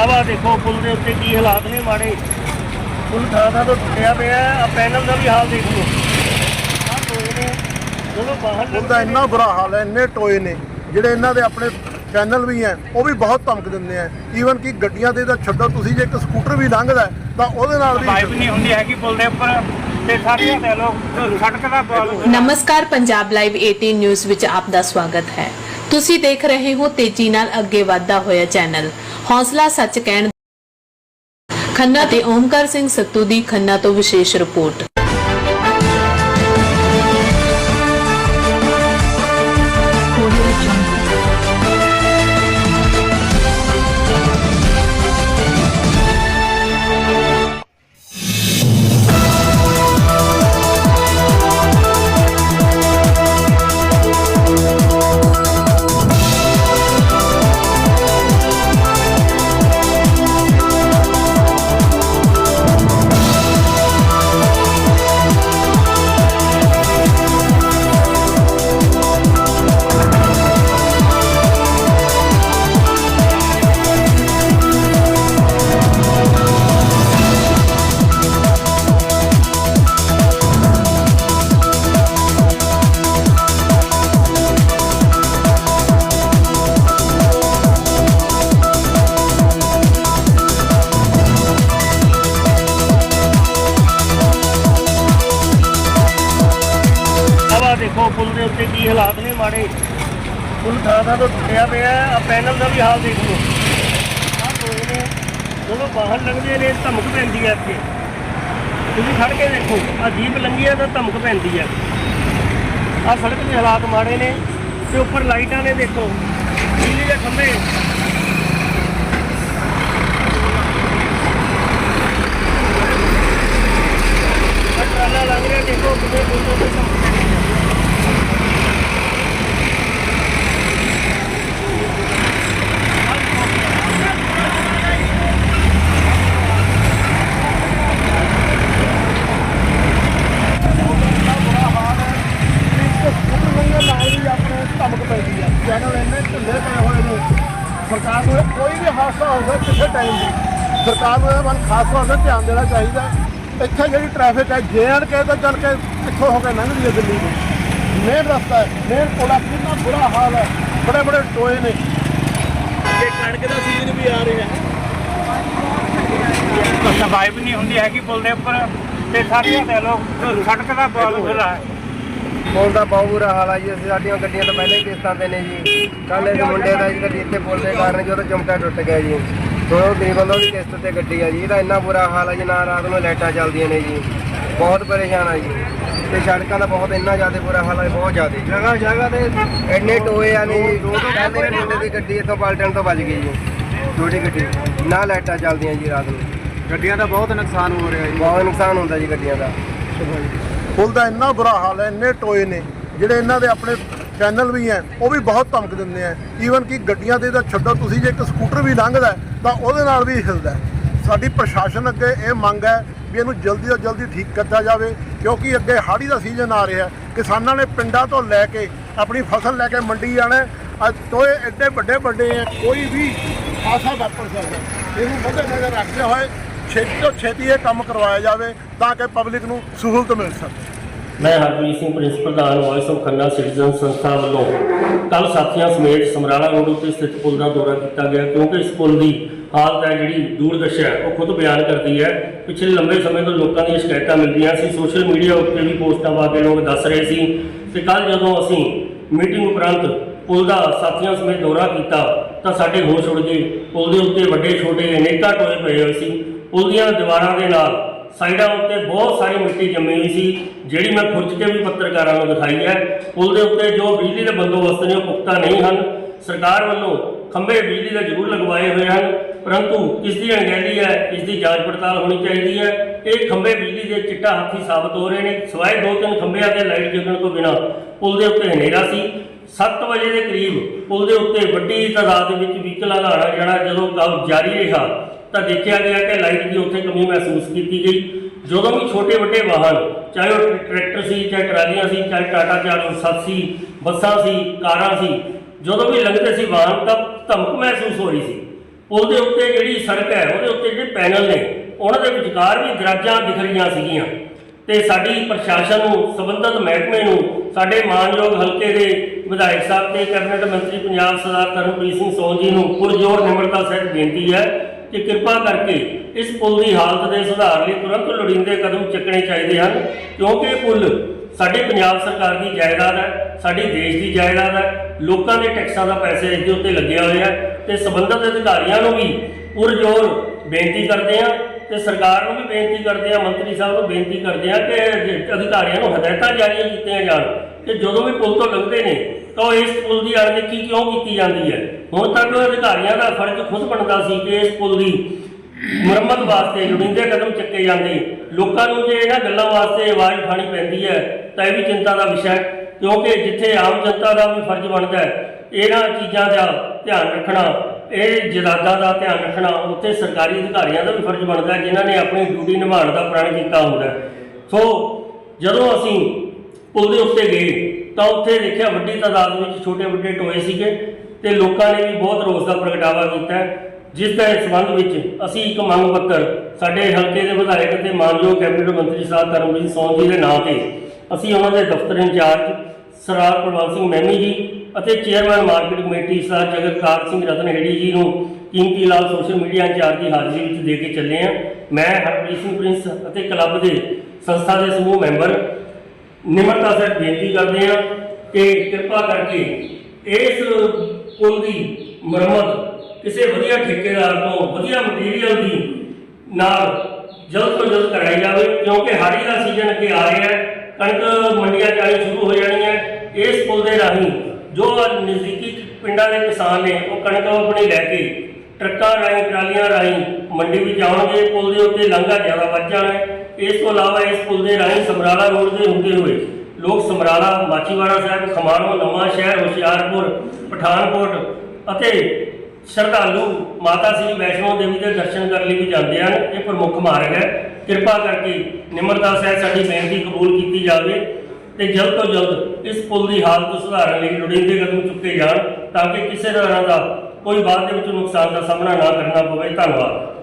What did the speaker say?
ਆਵਾ ਦੇਖੋ ਪੁਲ ਦੇ ਉੱਤੇ ਕੀ ਹਾਲਾਤ ਨੇ ਮਾੜੇ। ਪੁਲ ਥਾਂ ਥਾਂ ਤੋਂ ਟੁੱਟਿਆ ਪਿਆ ਆ ਪੈਨਲ ਦਾ ਵੀ ਹਾਲ ਦੇਖ ਲਓ। ਆਹ ਟੋਏ ਨੇ ਜਦੋਂ ਬਾਹਰ ਉਹਦਾ ਇੰਨਾ ਬੁਰਾ ਹਾਲ ਹੈ ਇੰਨੇ ਟੋਏ ਨੇ ਜਿਹੜੇ ਇਹਨਾਂ ਦੇ ਆਪਣੇ ਚੈਨਲ ਵੀ ਹੈ ਉਹ ਵੀ ਬਹੁਤ ਧਮਕ ਦਿੰਦੇ ਆ। ਈਵਨ ਕਿ ਗੱਡੀਆਂ ਦੇ ਤਾਂ ਛੱਡੋ ਤੁਸੀਂ ਜੇ ਇੱਕ ਸਕੂਟਰ ਵੀ ਲੰਘਦਾ ਤਾਂ ਉਹਦੇ ਨਾਲ ਵੀ ਪਾਈਪ ਨਹੀਂ ਹੁੰਦੀ ਹੈਗੀ ਪੁਲ ਦੇ ਉੱਪਰ। ਤੇ ਸਾਰੀਆਂ ਦੇ ਲੋਕ ਸੜਕ ਦਾ ਨਮਸਕਾਰ ਪੰਜਾਬ ਲਾਈਵ 18 ਨਿਊਜ਼ ਵਿੱਚ ਆਪ ਦਾ ਸਵਾਗਤ ਹੈ। ਤੁਸੀਂ ਦੇਖ ਰਹੇ ਹੋ ਤੇਜ਼ੀ ਨਾਲ ਅੱਗੇ ਵਧਦਾ ਹੋਇਆ ਚੈਨਲ। ਹੌਸਲਾ ਸੱਚ ਕਹਿਣ ਖੰਨਾ ਤੇ ਓਮਕਾਰ ਸਿੰਘ ਸੱਤੂ ਦੀ ਖੰਨਾ ਤੋਂ ਵਿਸ਼ੇਸ਼ ਰਿਪੋਰਟ। ਹਾਲਾਤ ਨੇ ਮਾੜੇ। ਪੁਲ ਥਾਂ ਥਾਂ ਤੋਂ ਟੁੱਟਿਆ ਪਿਆ ਆ ਪੈਨਲ ਦਾ ਵੀ ਹਾਲ ਦੇਖ ਲਓ। ਆਹ ਟੋਏ ਨੇ, ਜਦੋਂ ਬਾਹਰ ਲੰਘਦੇ ਨੇ, ਧਮਕ ਪੈਂਦੀ ਆ ਇੱਥੇ ਤੁਸੀਂ ਖੜ ਕੇ ਦੇਖੋ ਆ ਜੀਪ ਲੰਘੀ ਆ ਤਾਂ ਧਮਕ ਪੈਂਦੀ ਆ ਆ ਸੜਕ ਦੇ ਹਾਲਾਤ ਮਾੜੇ ਨੇ ਤੇ ਉੱਪਰ ਲਾਈਟਾਂ ਨੇ ਦੇਖੋ। ਬਿਜਲੀ ਦੇ ਖੰਭੇ। ਆਹ ਟਰਾਲਾ ਲੰਘ ਰਿਹਾ, ਦੇਖੋ ਕਿੰਨੇ ਗੁੰਦੋਂ ਤੇ ਧਮਕ ਪੈਂਦੀ ਆ ਆਪਣੇ ਧਮਕ ਪੈਂਦੀ ਆ ਚੈਨਲ ਇੰਨੇ ਢਿੱਲੇ ਪਏ ਹੋਏ ਨੇ ਸਰਕਾਰ ਨੂੰ ਇਹ ਕੋਈ ਵੀ ਹਾਦਸਾ ਟਾਈਮ ਵੀ ਸਰਕਾਰ ਨੂੰ ਇਹ ਵੱਲ ਖਾਸ ਤੌਰ ਤੇ ਧਿਆਨ ਦੇਣਾ ਚਾਹੀਦਾ। ਇੱਥੇ ਜਿਹੜੀ ਟ੍ਰੈਫਿਕ ਹੈ ਜੇ ਐਂਡ ਕੇ ਤੋਂ ਚੱਲ ਕੇ ਇੱਥੋਂ ਹੋ ਕੇ ਲੰਘਦੀ ਹੈ ਦਿੱਲੀ ਨੂੰ ਮੇਨ ਰਸਤਾ ਹੈ ਮੇਨ ਕੋਲਾ ਕਿੰਨਾ ਬੁਰਾ ਹਾਲ ਹੈ। ਬੜੇ ਬੜੇ ਟੋਏ ਨੇ। ਤੇ ਕਣਕ ਦਾ ਸੀਜ਼ਨ ਵੀ ਆ ਰਿਹਾ ਹੈ। ਸਫ਼ਾਈ ਵੀ ਨਹੀਂ ਹੁੰਦੀ ਹੈਗੀ ਪੁਲ ਦੇ ਉੱਪਰ। ਤੇ ਸਾਰੀਆਂ ਦੇ ਲੋਕ ਸੜਕ ਦਾ ਪੁਲ ਖੁੱਲਾ ਹੈ। ਪੁਲ ਦਾ ਬਹੁਤ ਬੁਰਾ ਹਾਲ ਆ ਜੀ। ਅਸੀਂ ਸਾਡੀਆਂ ਗੱਡੀਆਂ ਤਾਂ ਪਹਿਲਾਂ ਹੀ ਕਿਸ਼ਤਾਂ ਤੇ ਨੇ ਜੀ। ਕੱਲ ਇੱਕ ਮੁੰਡੇ ਦਾ ਜੀ ਗੱਡੀ ਇੱਥੇ ਪੁਲ ਦੇ ਕਾਰਨ ਜਦੋਂ ਚਮਕਾ ਟੁੱਟ ਗਿਆ ਜੀ। ਦੋ ਤਕਰੀਬਨ ਉਹਦੀ ਕਿਸ਼ਤ ਤੇ ਗੱਡੀ ਆ ਜੀ। ਇਹਦਾ ਇੰਨਾ ਬੁਰਾ ਹਾਲ ਆ ਜੀ ਨਾ ਰਾਤ ਨੂੰ ਲਾਈਟਾਂ ਚੱਲਦੀਆਂ ਨੇ ਜੀ। ਬਹੁਤ ਪਰੇਸ਼ਾਨ ਆ ਜੀ। ਤੇ ਸੜਕਾਂ ਦਾ ਬਹੁਤ ਇੰਨਾ ਜ਼ਿਆਦਾ ਬੁਰਾ ਹਾਲ ਜੀ, ਬਹੁਤ ਜ਼ਿਆਦਾ ਜਗ੍ਹਾ ਜਗ੍ਹਾ ਤੇ ਇੰਨੇ ਟੋਏ ਆ ਨੇ ਜੀ। ਕੱਲ ਇੱਕ ਮੁੰਡੇ ਦੀ ਗੱਡੀ ਇੱਥੋਂ ਪਲਟਣ ਤੋਂ ਬਚ ਗਈ ਜੀ। ਛੋਟੀ ਗੱਡੀ। ਨਾ ਲਾਈਟਾਂ ਚੱਲਦੀਆਂ ਜੀ ਰਾਤ ਨੂੰ। ਗੱਡੀਆਂ ਦਾ ਬਹੁਤ ਨੁਕਸਾਨ ਹੋ ਰਿਹਾ ਜੀ। ਬਹੁਤ ਨੁਕਸਾਨ ਹੁੰਦਾ ਜੀ ਗੱਡੀਆਂ ਦਾ। ਪੁਲ ਦਾ ਇੰਨਾ ਬੁਰਾ ਹਾਲ ਹੈ ਇੰਨੇ ਟੋਏ ਨੇ। ਜਿਹੜੇ ਇਹਨਾਂ ਦੇ ਆਪਣੇ ਚੈਨਲ ਵੀ ਹੈ, ਉਹ ਵੀ ਬਹੁਤ ਧਮਕ ਦਿੰਦੇ ਆ ਈਵਨ ਕਿ ਗੱਡੀਆਂ 'ਤੇ ਤਾਂ ਛੱਡੋ, ਤੁਸੀਂ ਜੇ ਇੱਕ ਸਕੂਟਰ ਵੀ ਲੰਘਦਾ ਤਾਂ ਉਹਦੇ ਨਾਲ ਵੀ ਹਿਲਦਾ ਸਾਡੀ ਪ੍ਰਸ਼ਾਸਨ ਅੱਗੇ ਇਹ ਮੰਗ ਹੈ ਵੀ ਇਹਨੂੰ ਜਲਦੀ ਤੋਂ ਜਲਦੀ ਠੀਕ ਕੀਤਾ ਜਾਵੇ, ਕਿਉਂਕਿ ਅੱਗੇ ਹਾੜੀ ਦਾ ਸੀਜ਼ਨ ਆ ਰਿਹਾ ਕਿਸਾਨਾਂ ਨੇ ਪਿੰਡਾਂ ਤੋਂ ਲੈ ਕੇ ਆਪਣੀ ਫਸਲ ਲੈ ਕੇ ਮੰਡੀ ਜਾਣਾ ਹੈ। ਅੱਜ ਟੋਏ ਐਡੇ ਵੱਡੇ ਵੱਡੇ ਹੈ, ਕੋਈ ਵੀ ਆਸਾ ਵਾਪਰ ਸਕਦਾ ਇਹਨੂੰ ਮੱਦੇ ਨਜ਼ਰ ਰੱਖਦੇ ਹੋਏ ਛੇਤੀ ਤੋਂ ਛੇਤੀ ਇਹ ਕੰਮ ਕਰਵਾਇਆ ਜਾਵੇ, ਤਾਂ ਕਿ ਪਬਲਿਕ ਨੂੰ ਸਹੂਲਤ ਮਿਲ ਸਕੇ। ਮੈਂ ਹਰਪ੍ਰੀਤ ਸਿੰਘ ਪ੍ਰਿੰਸ ਪ੍ਰਧਾਨ ਵਾਇਸ ਆਫ ਖੰਨਾ ਸਿਟੀਜ਼ਨ ਸੰਸਥਾ ਵੱਲੋਂ ਕੱਲ ਸਾਥੀਆਂ ਸਮੇਤ ਸਮਰਾਲਾ ਰੋਡ ਉੱਤੇ ਸਥਿਤ ਪੁਲ ਦਾ ਦੌਰਾ ਕੀਤਾ ਗਿਆ ਕਿਉਂਕਿ ਇਸ ਪੁਲ ਦੀ ਹਾਲਤ ਹੈ ਜਿਹੜੀ ਦੂਰਦਰਸ਼ਾ ਹੈ, ਉਹ ਖੁਦ ਬਿਆਨ ਕਰਦੀ ਹੈ। ਪਿਛਲੇ ਲੰਬੇ ਸਮੇਂ ਤੋਂ ਲੋਕਾਂ ਦੀਆਂ ਸ਼ਿਕਾਇਤਾਂ ਮਿਲਦੀਆਂ ਸੀ। ਸੋਸ਼ਲ ਮੀਡੀਆ ਉੱਤੇ ਵੀ ਪੋਸਟਾਂ ਪਾ ਕੇ ਲੋਕ ਦੱਸ ਰਹੇ ਸੀ ਤੇ ਕੱਲ ਜਦੋਂ ਅਸੀਂ ਮੀਟਿੰਗ ਉਪਰੰਤ ਪੁਲ ਦਾ ਸਾਥੀਆਂ ਸਮੇਤ ਦੌਰਾ ਕੀਤਾ ਤਾਂ ਸਾਡੇ ਹੋਸ਼ ਉੜ ਗਏ। ਪੁਲ ਦੇ ਉੱਤੇ ਵੱਡੇ ਛੋਟੇ ਅਨੇਕਾਂ ਟੋਏ ਪਏ ਹੋਏ ਸੀ। ਪੁਲ ਦੀਆਂ ਦੀਵਾਰਾਂ ਦੇ ਨਾਲ ਸਾਈਡਾਂ ਉੱਤੇ ਬਹੁਤ ਸਾਰੀ ਮਿੱਟੀ ਜੰਮੀ ਹੋਈ ਸੀ, ਜਿਹੜੀ ਮੈਂ ਖੁਰਚ ਕੇ ਵੀ ਪੱਤਰਕਾਰਾਂ ਨੂੰ ਦਿਖਾਈ ਹੈ। ਪੁਲ ਦੇ ਉੱਤੇ ਜੋ ਬਿਜਲੀ ਦੇ ਬੰਦੋਬਸਤ ਨੇ ਉਹ ਪੁਖਤਾ ਨਹੀਂ ਹਨ। ਸਰਕਾਰ ਵੱਲੋਂ ਖੰਭੇ ਬਿਜਲੀ ਦੇ ਜ਼ਰੂਰ ਲਗਵਾਏ ਹੋਏ ਹਨ, ਪਰੰਤੂ ਇਸ ਦੀ ਅਣਗਹਿਲੀ ਹੈ, ਇਸ ਦੀ ਜਾਂਚ ਪੜਤਾਲ ਹੋਣੀ ਚਾਹੀਦੀ ਹੈ। ਇਹ ਖੰਭੇ ਬਿਜਲੀ ਦੇ ਚਿੱਟਾ ਹੱਥੀ ਸਾਬਤ ਹੋ ਰਹੇ ਨੇ। ਸਵਾਏ ਦੋ ਤਿੰਨ ਖੰਭਿਆਂ ਤੇ ਲਾਈਟ ਜਗਣ ਤੋਂ ਬਿਨਾ ਪੁਲ ਦੇ ਉੱਤੇ ਹਨੇਰਾ ਸੀ। 7 ਵਜੇ ਦੇ ਕਰੀਬ ਪੁਲ ਦੇ ਉੱਤੇ ਵੱਡੀ ਤਾਦਾਦ ਦੇ ਵਿੱਚ ਵਹੀਕਲਾਂ ਦਾ ਆਣਾ ਜਾਣਾ ਜਦੋਂ ਕੰਮ ਜਾਰੀ ਰਿਹਾ ਤਾਂ ਦੇਖਿਆ ਗਿਆ ਕਿ ਲਾਈਟ ਦੀ ਉੱਥੇ ਕਮੀ ਮਹਿਸੂਸ ਕੀਤੀ ਗਈ। ਜਦੋਂ ਵੀ ਛੋਟੇ ਵੱਡੇ ਵਾਹਨ, ਚਾਹੇ ਉਹ ਟਰੈਕਟਰ ਸੀ, ਚਾਹੇ ਟਰਾਲੀਆਂ ਸੀ, ਚਾਹੇ ਟਾਟਾ 407 ਸੀ, ਬੱਸਾਂ ਸੀ, ਕਾਰਾਂ ਸੀ, ਜਦੋਂ ਵੀ ਲੰਘਦੇ ਸੀ ਵਾਹਨ, ਤਾਂ ਧਮਕ ਮਹਿਸੂਸ ਹੋ ਰਹੀ ਸੀ। ਪੁਲ ਦੇ ਉੱਤੇ ਜਿਹੜੀ ਸੜਕ ਹੈ, ਉਹਦੇ ਉੱਤੇ ਜਿਹੜੇ ਪੈਨਲ ਨੇ, ਉਹਨਾਂ ਦੇ ਵਿਚਕਾਰ ਵੀ ਦਰਾਜਾਂ ਦਿਖ ਰਹੀਆਂ ਸੀਗੀਆਂ। ਤੇ ਸਾਡੀ ਪ੍ਰਸ਼ਾਸਨ ਨੂੰ, ਸਬੰਧਤ ਮਹਿਕਮੇ ਨੂੰ, ਸਾਡੇ ਮਾਨਯੋਗ ਹਲਕੇ ਦੇ ਵਿਧਾਇਕ ਸਾਹਿਬ ਤੇ ਕੈਬਨਿਟ ਮੰਤਰੀ ਪੰਜਾਬ ਸਰਦਾਰ ਤਰਨਪ੍ਰੀਤ ਸਿੰਘ ਸੋਢੀ ਜੀ ਨੂੰ ਪੁਰਜੋਰ ਨਿਮਰਤਾ ਸਹਿਤ ਬੇਨਤੀ ਹੈ ਕਿ ਕਿਰਪਾ ਕਰਕੇ ਇਸ ਪੁਲ ਦੀ ਹਾਲਤ ਦੇ ਸੁਧਾਰ ਲਈ ਤੁਰੰਤ ਲੋੜੀਂਦੇ ਕਦਮ ਚੱਕਣੇ ਚਾਹੀਦੇ ਹਨ, ਕਿਉਂਕਿ ਇਹ ਪੁਲ ਸਾਡੀ ਪੰਜਾਬ ਸਰਕਾਰ ਦੀ ਜਾਇਦਾਦ ਹੈ, ਸਾਡੀ ਦੇਸ਼ ਦੀ ਜਾਇਦਾਦ ਹੈ, ਲੋਕਾਂ ਦੇ ਟੈਕਸਾਂ ਦਾ ਪੈਸੇ ਇਸ ਦੇ ਉੱਤੇ ਲੱਗਿਆ ਹੋਇਆ ਹੈ ਤੇ ਸਬੰਧਤ ਅਧਿਕਾਰੀਆਂ ਨੂੰ ਵੀ ਪੁਰਜੋਰ ਬੇਨਤੀ ਕਰਦੇ ਹਾਂ ਤੇ ਸਰਕਾਰ ਨੂੰ ਵੀ ਬੇਨਤੀ ਕਰਦੇ ਹਾਂ, ਮੰਤਰੀ ਸਾਹਿਬ ਨੂੰ ਬੇਨਤੀ ਕਰਦੇ ਹਾਂ ਕਿ ਅਧਿ- ਅਧਿਕਾਰੀਆਂ ਨੂੰ ਹਦਾਇਤਾਂ ਜਾਰੀ ਕੀਤੀਆਂ ਜਾਣ ਕਿ ਜਦੋਂ ਵੀ ਪੁਲ ਤੋਂ ਲੰਘਦੇ ਨੇ ਤਾਂ ਉਹ ਇਸ ਪੁਲ ਦੀ ਅਣਦੇਖੀ ਕਿਉਂ ਕੀਤੀ ਜਾਂਦੀ ਹੈ? ਹੁਣ ਤੱਕ ਅਧਿਕਾਰੀਆਂ ਦਾ ਫਰਜ਼ ਖੁਦ ਬਣਦਾ ਸੀ ਕਿ ਇਸ ਪੁਲ ਦੀ ਮੁਰੰਮਤ ਵਾਸਤੇ ਲੋੜੀਂਦੇ ਕਦਮ ਚੁੱਕੇ ਜਾਂਦੇ। ਲੋਕਾਂ ਨੂੰ ਜੇ ਇਹਨਾਂ ਗੱਲਾਂ ਵਾਸਤੇ ਆਵਾਜ਼ ਉਠਾਣੀ ਪੈਂਦੀ ਹੈ, ਤਾਂ ਇਹ ਵੀ ਚਿੰਤਾ ਦਾ ਵਿਸ਼ਾ ਹੈ, ਕਿਉਂਕਿ ਜਿੱਥੇ ਆਮ ਜਨਤਾ ਦਾ ਵੀ ਫਰਜ਼ ਬਣਦਾ ਹੈ, ਇਹਨਾਂ ਚੀਜ਼ਾਂ ਦਾ ਧਿਆਨ ਰੱਖਣਾ, ਇਹ ਜਦਾਦਾਂ ਦਾ ਧਿਆਨ ਰੱਖਣਾ, ਉੱਥੇ ਸਰਕਾਰੀ ਅਧਿਕਾਰੀਆਂ ਦਾ ਵੀ ਫਰਜ਼ ਬਣਦਾ ਹੈ, ਜਿਨ੍ਹਾਂ ਨੇ ਆਪਣੀ ਡਿਊਟੀ ਨਿਭਾਉਣ ਦਾ ਪ੍ਰਣ ਕੀਤਾ ਹੁੰਦਾ ਸੋ ਜਦੋਂ ਅਸੀਂ ਪੁਲ ਦੇ ਉੱਤੇ ਗਏ ਤਾਂ ਉੱਥੇ ਦੇਖਿਆ ਵੱਡੀ ਤਾਦਾਦ ਵਿੱਚ ਛੋਟੇ ਵੱਡੇ ਟੋਏ ਸੀਗੇ ਤੇ ਲੋਕਾਂ ਨੇ ਵੀ ਬਹੁਤ ਰੋਸ ਦਾ ਪ੍ਰਗਟਾਵਾ ਕੀਤਾ ਜਿਸ ਦੇ ਸੰਬੰਧ ਵਿੱਚ ਅਸੀਂ ਇੱਕ ਮੰਗ ਪੱਤਰ ਸਾਡੇ ਹਲਕੇ ਦੇ ਵਿਧਾਇਕ ਤੇ ਮਾਨਯੋਗ ਕੈਬਨਿਟ ਮੰਤਰੀ ਸਾਹਿਬ ਧਰਮਵੀਰ ਸੋਨ ਜੀ ਦੇ ਨਾਂ ਤੇ ਅਸੀਂ ਉਹਨਾਂ ਦੇ ਦਫ਼ਤਰ ਇੰਚਾਰਜ ਸਰਦਾਰ ਕੁਲਵੰਤ ਸਿੰਘ ਮਹਿਮੀ ਜੀ ਅਤੇ chairman market committee Sardar Jagatkar Singh Ratanheri ji ਨੂੰ Keemti Lal social media incharge ਦੀ ਹਾਜ਼ਰੀ ਵਿੱਚ ਦੇ ਕੇ ਚੱਲੇ ਹਾਂ। ਮੈਂ ਹਰਪ੍ਰੀਤ ਸਿੰਘ ਪ੍ਰਿੰਸ ਅਤੇ ਕਲੱਬ ਦੇ ਸੰਸਥਾ ਦੇ ਸਮੂਹ ਮੈਂਬਰ ਨਿਮਰਤਾ ਸਹਿਤ ਬੇਨਤੀ ਕਰਦੇ ਹਾਂ ਕਿ ਕਿਰਪਾ ਕਰਕੇ ਇਸ ਪੁਲ ਦੀ ਮੁਰੰਮਤ ਕਿਸੇ ਵਧੀਆ ਠੇਕੇਦਾਰ ਤੋਂ, ਵਧੀਆ ਮਟੀਰੀਅਲ ਦੀ ਨਾਲ ਜਲਦ ਤੋਂ ਜਲਦ ਕਰਾਈ ਜਾਵੇ, ਕਿਉਂਕਿ ਹਾੜੀ ਦਾ ਸੀਜ਼ਨ ਅੱਗੇ ਆ ਰਿਹਾ ਹੈ, ਕਣਕ ਮੰਡੀਆਂ ਜਾਣੀ ਸ਼ੁਰੂ ਹੋ ਜਾਣੀ ਹੈ। ਇਸ ਪੁਲ ਦੇ ਰਾਹੀਂ ਜੋ ਨਜ਼ਦੀਕੀ ਪਿੰਡਾਂ ਦੇ ਕਿਸਾਨ ਨੇ, ਉਹ ਕਣਕ ਆਪਣੀ ਲੈ ਕੇ ਟਰੱਕਾਂ ਰਾਹੀਂ, ਟਰਾਲੀਆਂ ਰਾਹੀਂ ਮੰਡੀ ਵਿੱਚ ਆਉਣਗੇ, ਪੁਲ ਦੇ ਉੱਤੇ ਲਾਂਘਾ ਜ਼ਿਆਦਾ ਵੱਧ ਜਾਣਾ ਹੈ। ਇਸ ਤੋਂ ਇਲਾਵਾ ਇਸ ਪੁਲ ਦੇ ਰਾਹੀਂ ਸਮਰਾਲਾ ਰੋਡ ਦੇ ਹੁੰਦੇ ਹੋਏ ਲੋਕ ਸਮਰਾਲਾ, ਮਾਚੀਵਾੜਾ ਸਾਹਿਬ, ਖਮਾਣੋ, ਨਵਾਂ ਸ਼ਹਿਰ, ਹੁਸ਼ਿਆਰਪੁਰ, ਪਠਾਨਕੋਟ ਅਤੇ ਸ਼ਰਧਾਲੂ ਮਾਤਾ ਸ੍ਰੀ ਵੈਸ਼ਨੋ ਦੇਵੀ ਦੇ ਦਰਸ਼ਨ ਕਰਨ ਲਈ ਵੀ ਜਾਂਦੇ ਹਨ। ਇਹ ਪ੍ਰਮੁੱਖ ਮਾਰਗ ਹੈ। ਕਿਰਪਾ ਕਰਕੇ ਨਿਮਰਤਾ ਸਹਿਤ ਸਾਡੀ ਬੇਨਤੀ ਕਬੂਲ ਕੀਤੀ ਜਾਵੇ ਤੇ ਜਲਦ ਤੋਂ ਜਲਦ ਇਸ ਪੁਲ ਦੀ ਹਾਲਤ ਸੁਧਾਰਨ ਲਈ ਲੋੜੀਂਦੇ ਕਦਮ ਚੁੱਕੇ ਜਾਣ ਤਾਂ ਕਿ ਕਿਸੇ ਤਰ੍ਹਾਂ ਦਾ ਕੋਈ ਬਾਅਦ ਦੇ ਵਿੱਚ ਨੁਕਸਾਨ ਦਾ ਸਾਹਮਣਾ ਨਾ ਕਰਨਾ ਪਵੇ। ਧੰਨਵਾਦ।